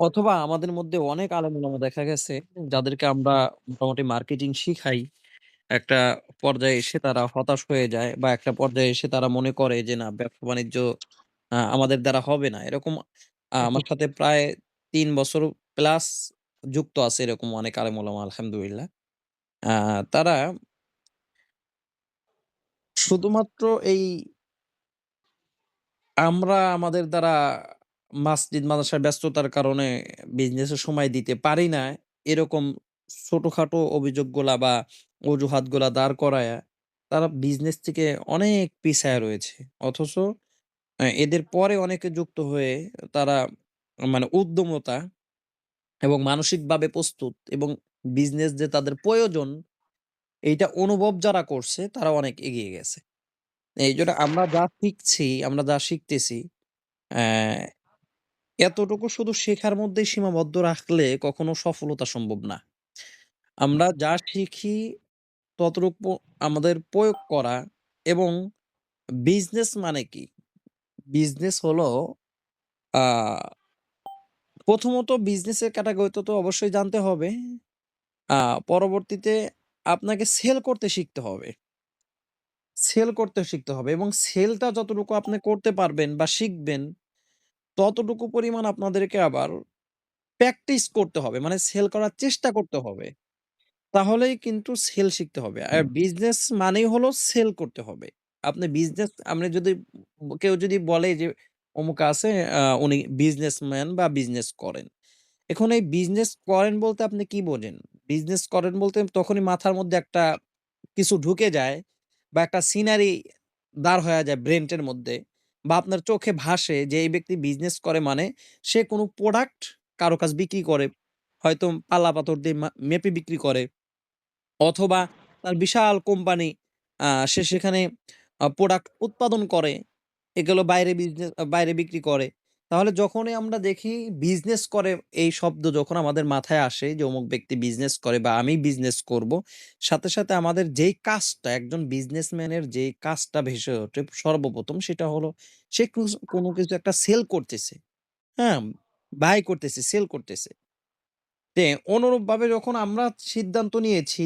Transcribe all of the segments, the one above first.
অথবা আমাদের মধ্যে অনেক আলেম-ওলামা দেখা গেছে যাদেরকে আমরা মোটামুটি মার্কেটিং শিখাই। একটা পর্যায়ে এসে তারা হতাশ হয়ে যায় বা একটা পর্যায়ে এসে তারা মনে করে যে না ব্যবসা-বাণিজ্য আ আমাদের দ্বারা হবে না। এরকম আ আমার সাথে প্রায় ৩ বছর প্লাস যুক্ত আছে এরকম অনেক আলেম-ওলামা আলহামদুলিল্লাহ। আ তারা শুধুমাত্র এই আমরা আমাদের দ্বারা মাসজিদ মাদ্রাসার ব্যস্ততার কারণে বিজনেসে সময় দিতে পারি না। এরকম ছোটখাটো অভিযোগগুলা বা অজুহাতগুলা দাঁড় করায় তারা বিজনেস থেকে অনেক পিছায়া রয়েছে। অথচ এদের পরে অনেকে যুক্ত হয়ে তারা মানে উদ্যমতা এবং মানসিকভাবে প্রস্তুত এবং বিজনেস যে তাদের প্রয়োজন এইটা অনুভব যারা করছে তারা অনেক এগিয়ে গেছে। এই জন্য আমরা যা শিখছি, আমরা যা শিখতেছি অ্যা এতটুকু শুধু শেখার মধ্যেই সীমাবদ্ধ রাখলে কখনো সফলতা সম্ভব না। আমরা যা শিখি ততটুকু আমাদের প্রয়োগ করা এবং বিজনেস মানে কি? বিজনেস হলো প্রথমত বিজনেসের ক্যাটেগরিতে তো অবশ্যই জানতে হবে। আ পরবর্তীতে আপনাকে সেল করতে শিখতে হবে। সেল করতে শিখতে হবে এবং সেলটা যতটুকু আপনি করতে পারবেন বা শিখবেন, ততটুকু পরিমাণ আপনাদেরকে আবার প্র্যাকটিস করতে হবে। মানে সেল করার চেষ্টা করতে হবে। তাহলেই কিন্তু সেল শিখতে হবে। আর বিজনেস মানেই হলো সেল করতে হবে। আপনি বিজনেস আপনি যদি কেউ যদি বলে যে অমুক আছে আ উনি বিজনেসম্যান বা বিজনেস করেন। এখন এই বিজনেস করেন বলতে আপনি কি বোঝেন? বিজনেস করেন বলতে তখনই মাথার মধ্যে একটা কিছু ঢুকে যায় বা একটা সিনারি দাঁড় হয়ে যায় ব্রেইনটের মধ্যে বা আপনার চোখে ভাসে যে এই ব্যক্তি বিজনেস করে মানে সে কোনো প্রোডাক্ট কারও কাছে বিক্রি করে। হয়তো পাল্লা পাথর দিয়ে মেপে বিক্রি করে। অথবা তার বিশাল কোম্পানি সে সেখানে প্রোডাক্ট উৎপাদন করে। এগুলো বাইরে বিজনেস বাইরে বিক্রি করে। তাহলে যখনই আমরা দেখি বিজনেস করে এই শব্দ যখন আমাদের মাথায় আসে যে অমুক ব্যক্তি বিজনেস করে বা আমি বিজনেস করব। সাথে, সাথে আমাদের যেই কাজটা একজন বিজনেসম্যানের যেই কাজটা ভেসে ওঠে সর্বপ্রথম সেটা হলো সে কোনো কিছু একটা সেল করতেছে। হ্যাঁ? বাই করতেছে, সেল করতেছে। তে অনুরূপভাবে যখন আমরা সিদ্ধান্ত নিয়েছি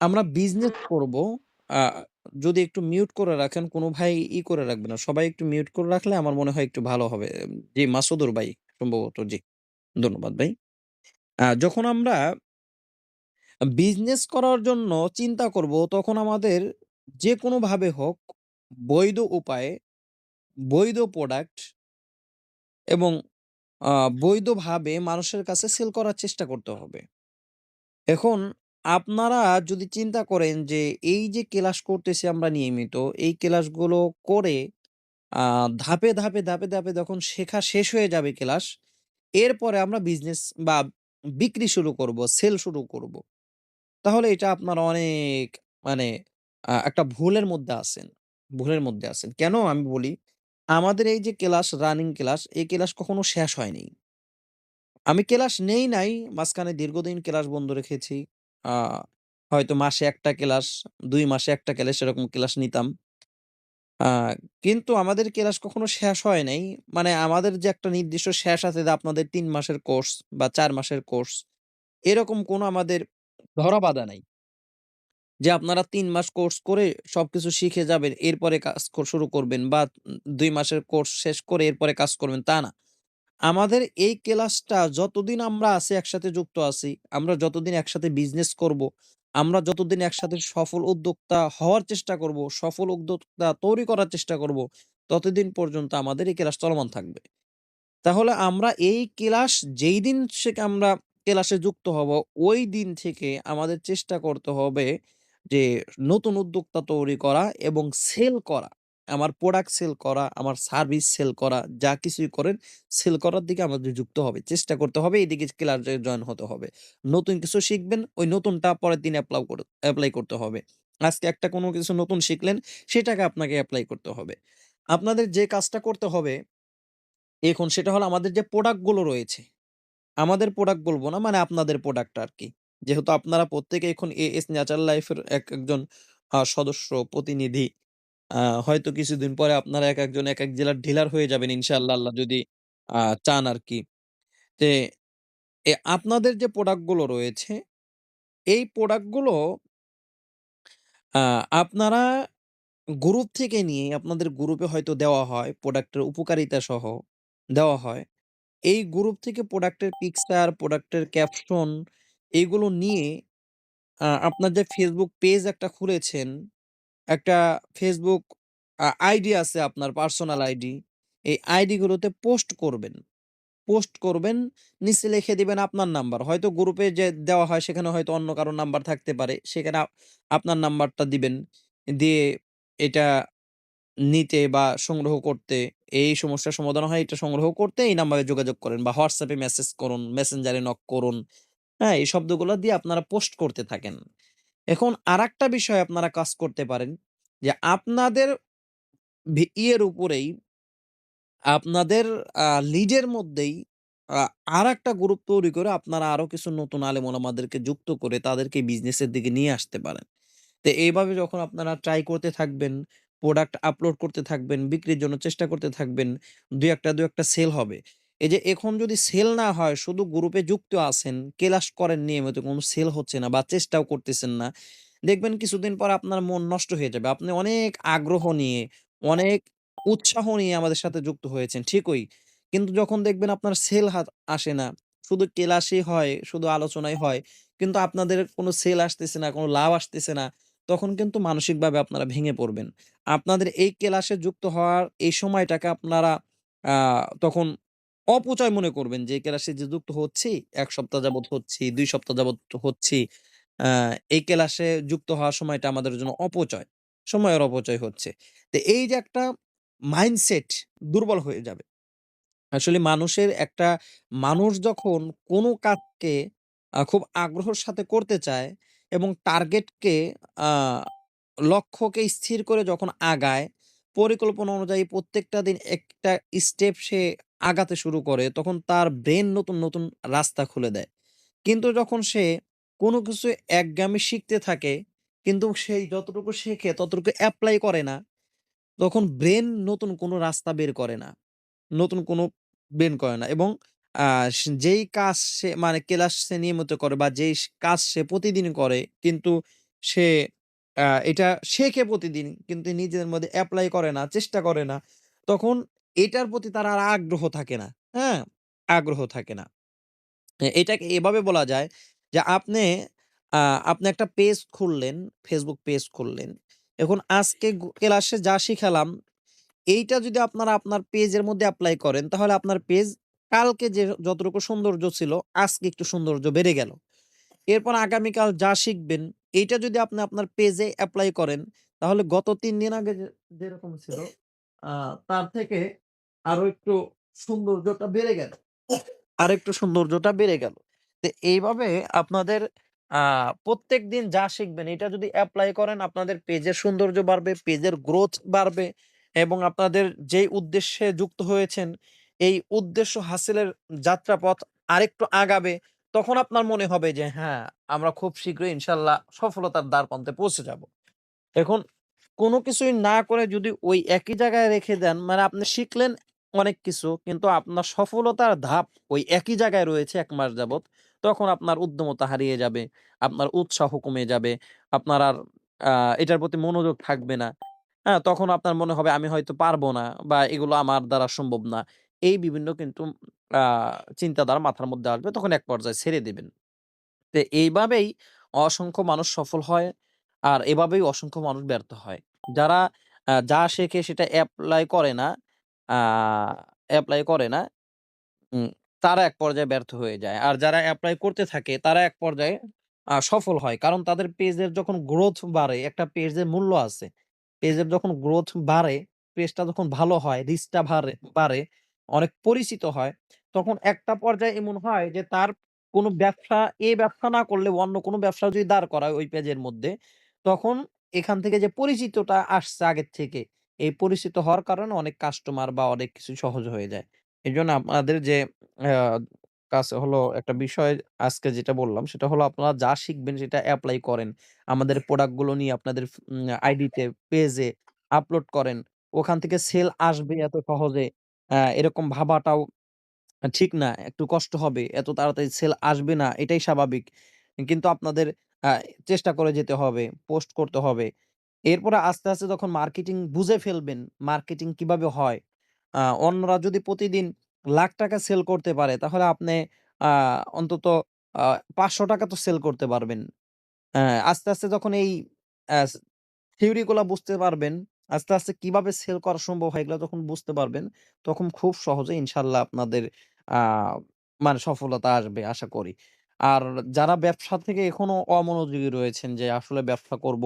আমরা বিজনেস করব। যদি একটু মিউট করে রাখেন, কোনো ভাই ই করে রাখবে না। সবাই একটু মিউট করে রাখলে আমার মনে হয় একটু ভালো হবে। জি, মাসুদুর ভাই সম্ভবত জি। ধন্যবাদ ভাই। যখন আমরা বিজনেস করার জন্য চিন্তা করব তখন আমাদের যেকোনোভাবে হোক বৈধ উপায়ে বৈধ প্রোডাক্ট এবং বৈধভাবে মানুষের কাছে সেল করার চেষ্টা করতে হবে। এখন আপনারা যদি চিন্তা করেন যে এই যে ক্লাস করতেছি আমরা নিয়মিত, এই ক্লাসগুলো করে ধাপে, ধাপে, ধাপে, ধাপে যখন শেখা শেষ হয়ে যাবে ক্লাস, এরপরে আমরা বিজনেস বা বিক্রি শুরু করব, সেল শুরু করব। তাহলে এটা আপনারা অনেক মানে একটা ভুলের মধ্যে আছেন, ভুলের মধ্যে আছেন। কেন আমি বলি, আমাদের এই যে ক্লাস, রানিং ক্লাস, এই ক্লাস কখনো শেষ হয়নি। আমি ক্লাস নেই নাই। মাঝখানে দীর্ঘদিন ক্লাস বন্ধ রেখেছি। হয়তো মাসে ১ টা ক্লাস, ২ মাসে ১ টা ক্লাস এরকম ক্লাস নিতাম। কিন্তু আমাদের ক্লাস কখনো শেষ হয় নাই। মানে আমাদের যে একটা নির্দিষ্ট শেষ আছে যে আপনাদের ৩ মাসের কোর্স বা ৪ মাসের কোর্স, এরকম কোনো আমাদের ধরা বাঁধা নাই। যে আপনারা ৩ মাস কোর্স করে সবকিছু শিখে যাবেন, এরপরে কাজ শুরু করবেন বা ২ মাসের কোর্স শেষ করে এরপরে কাজ করবেন, তা না। আমাদের এই ক্লাসটা যতদিন আমরা আছি একসাথে যুক্ত আছি, আমরা যতদিন একসাথে বিজনেস করব, আমরা যতদিন একসাথে সফল উদ্যোক্তা হওয়ার চেষ্টা করব, সফল উদ্যোক্তা তৈরি করার চেষ্টা করব, ততদিন পর্যন্ত আমাদের এই ক্লাস চলমান থাকবে। তাহলে আমরা এই ক্লাস যেই দিন থেকে আমরা ক্লাসে যুক্ত হব, ওই দিন থেকে আমাদের চেষ্টা করতে হবে যে নতুন উদ্যোক্তা তৈরি করা এবং সেল করা। আমার প্রোডাক্ট সেল করা, আমার সার্ভিস সেল করা, যা কিছুই করেন সেল করার দিকে আমাদের যুক্ত হবে। চেষ্টা করতে হবে এদিকে ক্লাসে জয়েন হতে হবে। নতুন কিছু শিখবেন, ওই নতুনটা পরের দিন অ্যাপ্লাই করে এপ্লাই করতে হবে। আজকে একটা কোনো কিছু নতুন শিখলেন, সেটাকে আপনাকে অ্যাপ্লাই করতে হবে। আপনাদের যে কাজটা করতে হবে এখন সেটা হলো আমাদের যে প্রোডাক্টগুলো রয়েছে, আমাদের প্রোডাক্ট বলব না মানে আপনাদের প্রোডাক্ট আর কি যেহেতু আপনারা প্রত্যেকে এখন এএস ন্যাচারাল লাইফের এক একজন সদস্য, প্রতিনিধি। হয়তো কিছুদিন পরে আপনারা এক একজন এক এক জেলার ডিলার হয়ে যাবেন ইনশাআল্লাহ আল্লাহ যদি আ চান আরকি। যে এ আপনাদের যে প্রোডাক্টগুলো রয়েছে, এই প্রোডাক্টগুলো আ আপনারা গ্রুপ থেকে নিয়ে আপনাদের গ্রুপে হয়তো দেওয়া হয় প্রোডাক্টের উপকারিতা সহ দেওয়া হয়। এই গ্রুপ থেকে প্রোডাক্টের পিকচার, প্রোডাক্টের ক্যাপশন এগুলো নিয়ে আপনার যে Facebook পেজ একটা খুলেছেন, একটা Facebook আ আইডি আছে আপনার পার্সোনাল আইডি। এই আইডি গুলোতে পোস্ট করবেন। পোস্ট করবেন, নিচে লিখে দিবেন আপনার নাম্বার। হয়তো গ্রুপে যে দেওয়া হয় সেখানে হয়তো অন্য কারও নাম্বার থাকতে পারে। সেখানে আপনার নাম্বারটা দিবেন। দিয়ে এটা নিতে বা সংগ্রহ করতে এই সমস্যার সমাধান হয় এটা সংগ্রহ করতে এই নাম্বারে যোগাযোগ করেন বা WhatsApp এ মেসেজ করুন, মেসেঞ্জার এ নক করুন। হ্যাঁ? এই শব্দগুলো দিয়ে আপনারা পোস্ট করতে থাকেন। এখন আরেকটা বিষয় আপনারা কাজ করতে পারেন যে আপনাদের ইয়ের উপরেই আপনাদের লিডের মধ্যেই আর একটা গ্রুপ তৈরি করে আপনারা আরও কিছু নতুন আলেম ওলামাদেরকে যুক্ত করে তাদেরকে বিজনেসের দিকে নিয়ে আসতে পারেন। তো এইভাবে যখন আপনারা ট্রাই করতে থাকবেন, প্রোডাক্ট আপলোড করতে থাকবেন, বিক্রির জন্য চেষ্টা করতে থাকবেন, ২ ১ টা ২ ১ টা সেল হবে। এই যে এখন যদি সেল না হয় শুধু গ্রুপে যুক্ত আছেন, ক্লাস করেন নিয়মিত কোনো সেল হচ্ছে না বা চেষ্টাও করতেছেন না। দেখবেন কিছুদিন পর আপনার মন নষ্ট হয়ে যাবে। আপনি অনেক আগ্রহ নিয়ে, অনেক উৎসাহ নিয়ে আমাদের সাথে যুক্ত হয়েছেন ঠিকই। কিন্তু যখন দেখবেন আপনার সেল হাত আসে না, শুধু ক্লাসই হয়, শুধু আলোচনাই হয়। কিন্তু আপনাদের কোনো সেল আসতেছে না, কোনো লাভ আসতেছে না। তখন কিন্তু মানসিকভাবে আপনারা ভেঙে পড়বেন। আপনাদের এই ক্লাসে যুক্ত হওয়ার এই সময়টাকে আপনারা তখন অপচয় মনে করবেন যে ক্লাসে যে যুক্ত হচ্ছি, ১ সপ্তাহ যাবৎ হচ্ছি, ২ সপ্তাহ যাবত হচ্ছি। এই ক্লাসে যুক্ত হওয়ার সময়টা আমাদের জন্য অপচয়। সময়ের অপচয় হচ্ছে। তো এই যে একটা মাইন্ডসেট দুর্বল হয়ে যাবে। আসলে মানুষের একটা মানুষ যখন কোনো কাজকে খুব আগ্রহের সাথে করতে চায় এবং টার্গেটকে লক্ষ্যকে স্থির করে যখন আগায়, পরিকল্পনা অনুযায়ী প্রত্যেকটা দিন একটা স্টেপ সে আগাতে শুরু করে, তখন তার ব্রেন নতুন, নতুন রাস্তা খুলে দেয়। কিন্তু যখন সে কোনো কিছু একগামী শিখতে থাকে, কিন্তু সেই যতটুকু শেখে ততটুকু অ্যাপ্লাই করে না, তখন ব্রেন নতুন কোনো রাস্তা বের করে না। নতুন কোনো বের করে না এবং যেই কাজ সে মানে ক্লাস সে নিয়মিত করে বা যেই কাজ সে প্রতিদিন করে কিন্তু সে এটা শেখে প্রতিদিন কিন্তু নিজের মধ্যে অ্যাপ্লাই করে না, চেষ্টা করে না। তখন এটার প্রতি তার আর আগ্রহ থাকে না। হ্যাঁ? আগ্রহ থাকে না। এটাকে এভাবে বলা যায় যে আপনে আপনি একটা পেজ খুললেন, Facebook পেজ খুললেন। এখন আজকে ক্লাসে যা শিখালাম, এইটা যদি আপনারা আপনার পেজের মধ্যে এপ্লাই করেন তাহলে আপনার পেজ কালকে যে যতটুকু সৌন্দর্য ছিল, আজকে একটু সৌন্দর্য বেড়ে গেল। এরপর আগামীকাল যা শিখবেন, এইটা যদি আপনি আপনার পেজে এপ্লাই করেন, তাহলে গত ৩ দিন আগে যেরকম ছিল তার থেকে আরও একটু সৌন্দর্যটা বেড়ে গেল। আর একটু সৌন্দর্যটা বেড়ে গেল। তো এইভাবে আপনাদের আ প্রত্যেকদিন যা শিখবেন এটা যদি অ্যাপ্লাই করেন আপনাদের পেজের সৌন্দর্য বাড়বে, পেজের গ্রোথ বাড়বে এবং আপনাদের যেই উদ্দেশ্যে যুক্ত হয়েছেন, এই উদ্দেশ্য হাসিলের যাত্রাপথ আরেকটু আগাবে। তখন আপনার মনে হবে যে হ্যাঁ, আমরা খুব শীঘ্রই ইনশাআল্লাহ সফলতার দ্বারপ্রান্তে পৌঁছে যাব। এখন কোনো কিছুই না করে যদি ওই একই জায়গায় রেখে দেন, মানে আপনি শিখলেন অনেক কিছু কিন্তু আপনার সফলতার ধাপ ওই একই জায়গায় রয়েছে ১ মাস যাবৎ। তখন আপনার উদ্যমতা হারিয়ে যাবে, আপনার উৎসাহ কমে যাবে, আপনার আর আ এটার প্রতি মনোযোগ থাকবে না। হ্যাঁ? তখন আপনার মনে হবে আমি হয়তো পারব না বা এগুলো আমার দ্বারা সম্ভব না। এই বিভিন্ন কিন্তু আ চিন্তাধারা মাথার মধ্যে আসবে তখন এক পর্যায়ে ছেড়ে দেবেন তো এইভাবেই অসংখ্য মানুষ সফল হয়। আর এভাবেই অসংখ্য মানুষ ব্যর্থ হয়। যারা আ যা শেখে সেটা অ্যাপ্লাই করে না, আ এপ্লাই করে না, উম তারা এক পর্যায়ে ব্যর্থ হয়ে যায়। আর যারা এপ্লাই করতে থাকে তারা এক পর্যায়ে সফল হয়। কারণ তাদের পেজের যখন গ্রোথ বাড়ে, একটা পেজের মূল্য আছে। পেজের যখন গ্রোথ বাড়ে, পেজটা যখন ভালো হয়, রিচটা ভারে বাড়ে, অনেক পরিচিত হয়, তখন একটা পর্যায়ে এমন হয় যে তার কোনো ব্যবসা, এই ব্যবসা না করলেও অন্য কোনো ব্যবসা যদি দাঁড় করায় ওই পেজের মধ্যে, তখন এখান থেকে যে পরিচিতটা আসছে আগের থেকে, এই পরিচিত হওয়ার কারণে অনেক কাস্টমার বা অনেক কিছু সহজ হয়ে যায়। এজন্য আপনাদের যে কাজ হলো একটা বিষয় আজকে যেটা বললাম সেটা হলো আপনারা যা শিখবেন সেটা এপ্লাই করেন। আমাদের প্রোডাক্টগুলো নিয়ে আপনাদের আইডিতে, পেজে আপলোড করেন। ওখান থেকে সেল আসবে এত সহজে এরকম ভাবাটাও ঠিক না। একটু কষ্ট হবে। এত তাড়াতাড়ি সেল আসবে না, এটাই স্বাভাবিক। কিন্তু আপনাদের চেষ্টা করে যেতে হবে, পোস্ট করতে হবে। এরপরে আস্তে, আস্তে যখন মার্কেটিং বুঝে ফেলবেন, মার্কেটিং কীভাবে হয়? অন্যরা যদি প্রতিদিন লাখ টাকা সেল করতে পারে, তাহলে আপনি অন্তত আ ৳৫০০ তো সেল করতে পারবেন। আস্তে, আস্তে যখন এই অ্যাস থিওরি গুলা বুঝতে পারবেন, আস্তে, আস্তে কীভাবে সেল করা সম্ভব হয় এগুলা যখন বুঝতে পারবেন, তখন খুব সহজেই ইনশাআল্লাহ আপনাদের মানে সফলতা আসবে আশা করি। আর যারা ব্যবসা থেকে এখনও অমনোযোগী রয়েছেন যে আসলে ব্যবসা করব,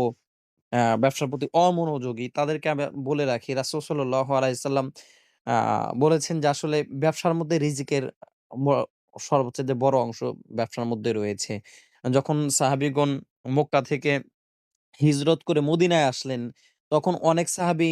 ব্যবসার প্রতি অমনোযোগী তাদেরকে আমি বলে রাখি রাসূল সাল্লাল্লাহু আলাইহি সাল্লাম বলেছেন যে আসলে ব্যবসার মধ্যে রিজিকের ব যে বড় অংশ ব্যবসার মধ্যে রয়েছে। যখন সাহাবীগণ মক্কা থেকে হিজরত করে মদিনায় আসলেন, তখন অনেক সাহাবী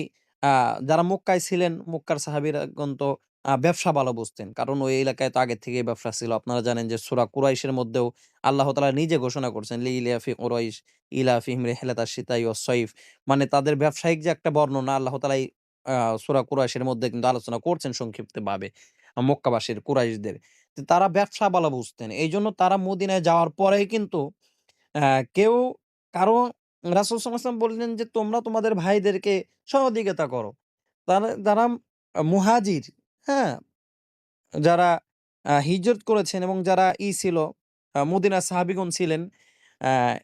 যারা মক্কায় ছিলেন, মক্কার সাহাবীরাগণ তো ব্যবসা ভালো বুঝতেন। কারণ ওই এলাকায় তো আগের থেকেই ব্যবসা ছিল। আপনারা জানেন যে সূরা কুরাইশের মধ্যেও আল্লাহ তালা নিজে ঘোষণা করছেন, "লিইলাফি কুরাইশ ইলাফিহিম রিহলাতাশ শিতাই ওয়াস-সাইফ" মানে তাদের ব্যবসায়িক যে একটা বর্ণনা আল্লাহ তালাই আ কুরাইশের মধ্যে কিন্তু আলোচনা করছেন সংক্ষিপ্তভাবে মক্কাবাসীর কুরাইশদের। তারা ব্যবসা ভালো বুঝতেন। এই জন্য তারা মদিনায় যাওয়ার পরেই কিন্তু কেউ কারও রাসূল সাল্লাল্লাহু বললেন যে, "তোমরা তোমাদের ভাইদেরকে সহযোগিতা করো।" তারা যারা মুহাজির, হ্যাঁ? যারা হিজরত করেছেন এবং যারা ই ছিল আ মদিনার সাহাবীগণ ছিলেন,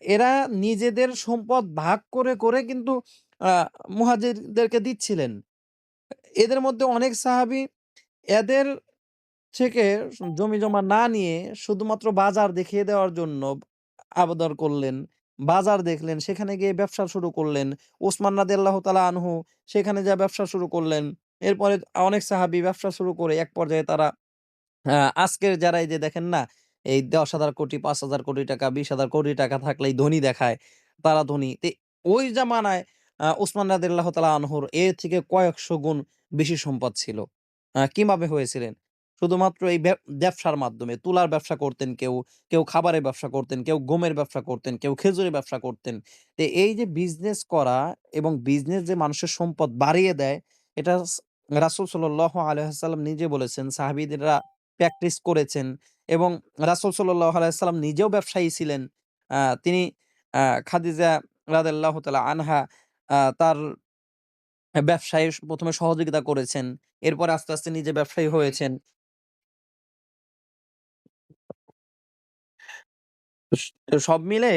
এরা নিজেদের সম্পদ ভাগ করে, করে কিন্তু আ মুহাজিরদেরকে দিচ্ছিলেন। এদের মধ্যে অনেক সাহাবী এদের থেকে জমি-জমা না নিয়ে শুধুমাত্র বাজার দেখিয়ে দেওয়ার জন্য আবদার করলেন। বাজার দেখলেন, সেখানে গিয়ে ব্যবসা শুরু করলেন। ওসমান রাদিয়াল্লাহু তাআলা আনহু সেখানে যেয়ে ব্যবসা শুরু করলেন। এরপরে অনেক সাহাবী ব্যবসা শুরু করে এক পর্যায়ে তারা আজকের যারা এই যে দেখেন না, এই ১০,০০০ কোটি, ৫,০০০ কোটি টাকা, ২০,০০০ কোটি টাকা থাকলেই ধনী দেখায়, তারা ধনী। তে ওই জামানায় আ ওসমান রাদিয়াল্লাহু তাআলা আনহুর এর থেকে কয়েকশো গুণ বেশি সম্পদ ছিল। কীভাবে হয়েছিলেন? শুধুমাত্র এই ব্যবসার মাধ্যমে। তুলার ব্যবসা করতেন কেউ, কেউ খাবারের ব্যবসা করতেন, কেউ গমের ব্যবসা করতেন, কেউ খেজুরের ব্যবসা করতেন। তো এই যে বিজনেস করা এবং বিজনেস যে মানুষের সম্পদ বাড়িয়ে দেয়, এটা রাসূল আলাইহি ওয়াসাল্লাম নিজে বলেছেন, সাহাবীদেররা প্র্যাকটিস করেছেন এবং রাসূল সাল্লাল্লাহু আলাইহি ওয়াসাল্লাম নিজেও ব্যবসায়ী ছিলেন। তিনি খাদিজা রাদিয়াল্লাহু তাআলা আনহা তার ব্যবসায় ১ম সহযোগিতা করেছেন। এরপরে আস্তে, আস্তে নিজে ব্যবসায়ী হয়েছেন। সব মিলে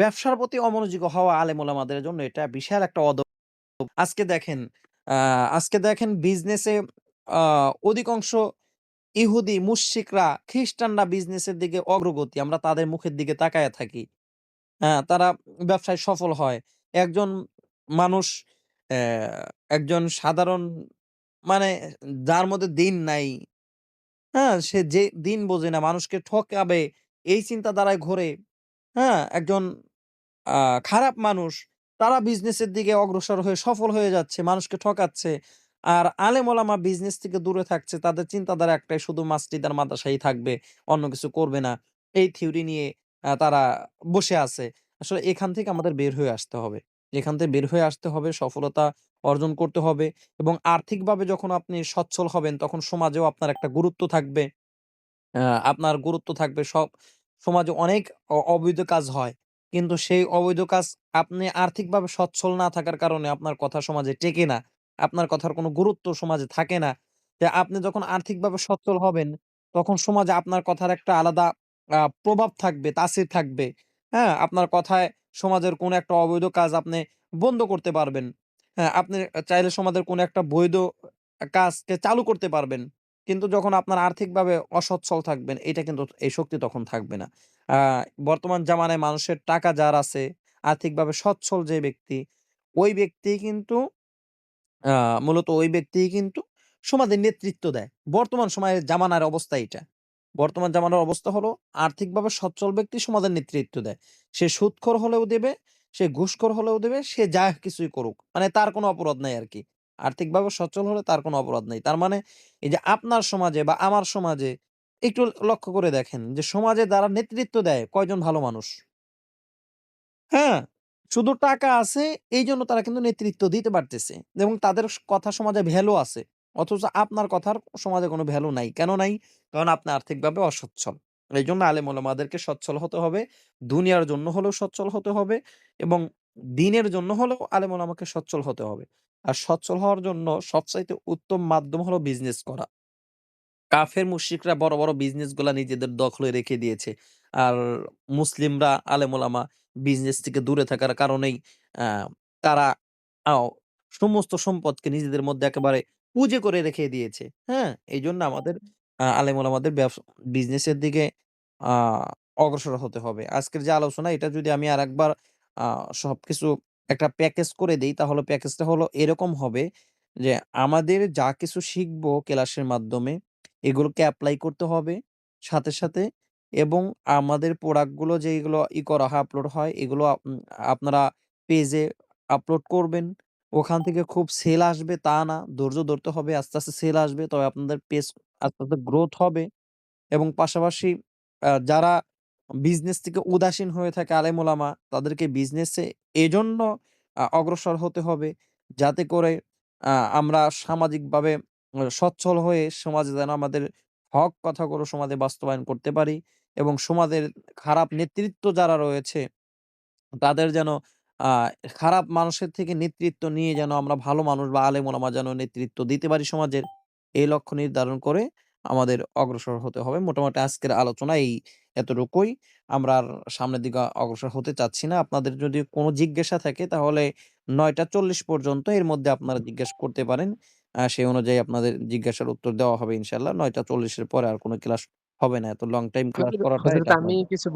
ব্যবসার প্রতি অমনোযোগী হওয়া আলেম আমাদের জন্য এটা বিশাল একটা অদ আজকে দেখেন আজকে দেখেন বিজনেসে অধিকাংশ ইহুদি, মুশরিকরা, খ্রিস্টানরা বিজনেসের দিকে অগ্রগতি। আমরা তাদের মুখের দিকে তাকায়া থাকি। হ্যাঁ, তারা ব্যবসায় সফল হয়। একজন মানুষ একজন সাধারণ মানে যার মধ্যে দিন নাই, হ্যাঁ? সে যে দিন বোঝে না, মানুষকে ঠকাবে এই চিন্তাধারায় ঘোরে, হ্যাঁ? একজন খারাপ মানুষ তারা বিজনেসের দিকে অগ্রসর হয়ে সফল হয়ে যাচ্ছে, মানুষকে ঠকাচ্ছে। আর আলেম ওলামা বিজনেস থেকে দূরে থাকছে। তাদের চিন্তাধারা একটাই শুধু মসজিদ আর মাদ্রাসায় থাকবে, অন্য কিছু করবে না। এই থিওরি নিয়ে তারা বসে আছে। আসলে এখান থেকে আমাদের বের হয়ে আসতে হবে। এখান থেকে বের হয়ে আসতে হবে, সফলতা অর্জন করতে হবে এবং আর্থিকভাবে যখন আপনি সচ্ছল হবেন তখন সমাজেও আপনার একটা গুরুত্ব থাকবে। আপনার গুরুত্ব থাকবে সব সমাজে অনেক অবৈধ কাজ হয়। কিন্তু সেই অবৈধ কাজ আপনি আর্থিকভাবে সচ্ছল না থাকার কারণে আপনার কথা সমাজে টেকে না। আপনার কথার কোনো গুরুত্ব সমাজে থাকে না। যে আপনি যখন আর্থিকভাবে সচ্ছল হবেন, তখন সমাজে আপনার কথার একটা আলাদা প্রভাব থাকবে, তাসির থাকবে। হ্যাঁ? আপনার কথায় সমাজের কোনো একটা অবৈধ কাজ আপনি বন্ধ করতে পারবেন। হ্যাঁ? আপনি চাইলে সমাজের কোনো একটা বৈধ কাজকে চালু করতে পারবেন। কিন্তু যখন আপনার আর্থিকভাবে অসচ্ছল থাকবেন, এটা কিন্তু এই শক্তি তখন থাকবে না। বর্তমান জামানায় মানুষের টাকা যার আছে, আর্থিকভাবে সচ্ছল যে ব্যক্তি, ওই ব্যক্তি কিন্তু মূলত ওই ব্যক্তিই কিন্তু সমাজের নেতৃত্ব দেয়। বর্তমান সময়ের জামানার অবস্থা এটা বর্তমান জামানার অবস্থা হলো আর্থিকভাবে সচ্ছল ব্যক্তি সমাজের নেতৃত্ব দেয়। সে সুদখোর হলেও দেবে, সে ঘুষখোর হলেও দেবে, সে যা কিছুই করুক। মানে তার কোনো অপরাধ নাই আরকি। আর্থিকভাবে সচ্ছল হলে তার কোনো অপরাধ নেই। তার মানে এই যে আপনার সমাজে বা আমার সমাজে একটু লক্ষ্য করে দেখেন যে সমাজে যারা নেতৃত্ব দেয় কয়জন ভালো মানুষ? হ্যাঁ? শুধু টাকা আছে, এই জন্য তারা কিন্তু নেতৃত্ব দিতে পারতেছে এবং তাদের কথা সমাজে ভ্যালু আছে। অথচ আপনার কথার সমাজে কোনো ভ্যালু নাই। কেন নাই? কারণ আপনি আর্থিকভাবে অসচ্ছল। এইজন্য আলেম ওলামাদেরকে সচ্ছল হতে হবে। দুনিয়ার জন্য হলেও সচ্ছল হতে হবে এবং দিনের জন্য হলেও আলেম ওলামাকে সচ্ছল হতে হবে। আর সচ্ছল হওয়ার জন্য সবচাইতে উত্তম মাধ্যম হলো বিজনেস করা। কাফের মুশরিকরা বড়, বড় বিজনেসগুলা নিজেদের দখলে রেখে দিয়েছে। আর মুসলিমরা আলেম ওলামা বিজনেস থেকে দূরে থাকার কারণেই আ তারা সমস্ত সম্পদকে নিজেদের মধ্যে একেবারে পুঁজি করে রেখে দিয়েছে। হ্যাঁ? এই জন্য আমাদের আ আলেম ওলামাদের ব্যবস বিজনেসের দিকে আ অগ্রসর হতে হবে। আজকের যে আলোচনা এটা যদি আমি আরেকবার আ সবকিছু একটা প্যাকেজ করে দেই তাহলে প্যাকেজটা হলো এরকম হবে যে আমাদের যা কিছু শিখব ক্লাসের মাধ্যমে এগুলোকে অ্যাপ্লাই করতে হবে সাথে, সাথে এবং আমাদের প্রোডাক্টগুলো যেইগুলো ই করা হয় আপলোড হয় এগুলো আপ আপনারা পেজে আপলোড করবেন। ওখান থেকে খুব সেল আসবে তা না। ধৈর্য ধরতে হবে। আস্তে, আস্তে সেল আসবে। তবে আপনাদের পেজ আস্তে, আস্তে গ্রোথ হবে এবং পাশাপাশি যারা বিজনেস থেকে উদাসীন হয়ে থাকে আলেম ওলামা তাদেরকে বিজনেসে এজন্য অগ্রসর হতে হবে যাতে করে আমরা সামাজিকভাবে সচ্ছল হয়ে সমাজে যেন আমাদের হক কথাগুলো সমাজে বাস্তবায়ন করতে পারি এবং সমাজের খারাপ নেতৃত্ব যারা রয়েছে, তাদের যেন খারাপ মানুষের থেকে নেতৃত্ব নিয়ে যেন আমরা ভালো মানুষ বা আলেম ওলামা যেন নেতৃত্ব দিতে পারি সমাজের। এই লক্ষ্য নির্ধারণ করে আমাদের অগ্রসর হতে হবে। মোটামুটি আজকের আলোচনা এই এতটুকুই। আমরা আর সামনের দিকে অগ্রসর হতে চাচ্ছি না। আপনাদের যদি কোনো জিজ্ঞাসা থাকে তাহলে ৯ঃ৪০ পর্যন্ত এর মধ্যে আপনারা জিজ্ঞাসা করতে পারেন। সেই অনুযায়ী আপনাদের জিজ্ঞাসার উত্তর দেওয়া হবে ইনশাল্লাহ নয়টা চল্লিশের পরে আর কোনো ক্লাস হবে না। এত লং টাইম ক্লাস করাটা আমি কিছু